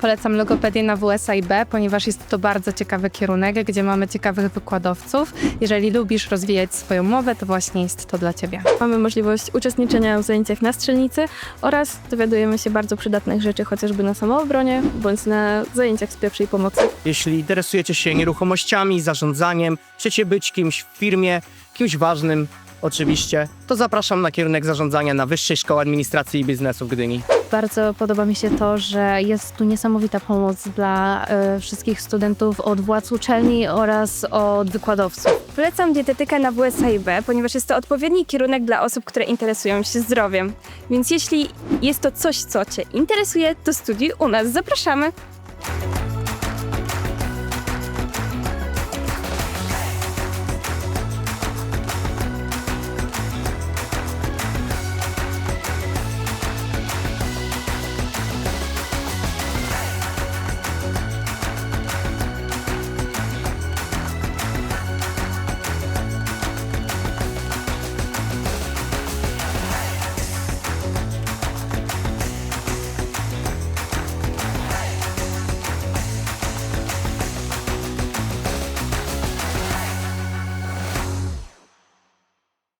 Polecam logopedię na WSIB, ponieważ jest to bardzo ciekawy kierunek, gdzie mamy ciekawych wykładowców. Jeżeli lubisz rozwijać swoją mowę, to właśnie jest to dla Ciebie. Mamy możliwość uczestniczenia w zajęciach na strzelnicy oraz dowiadujemy się bardzo przydatnych rzeczy chociażby na samoobronie bądź na zajęciach z pierwszej pomocy. Jeśli interesujecie się nieruchomościami, zarządzaniem, chcecie być kimś w firmie, kimś ważnym oczywiście, to zapraszam na kierunek zarządzania na Wyższej Szkoły Administracji i Biznesu w Gdyni. Bardzo podoba mi się to, że jest tu niesamowita pomoc dla e, wszystkich studentów od władz uczelni oraz od wykładowców. Polecam dietetykę na WSIB, ponieważ jest to odpowiedni kierunek dla osób, które interesują się zdrowiem. Więc jeśli jest to coś, co Cię interesuje, to studiuj u nas. Zapraszamy!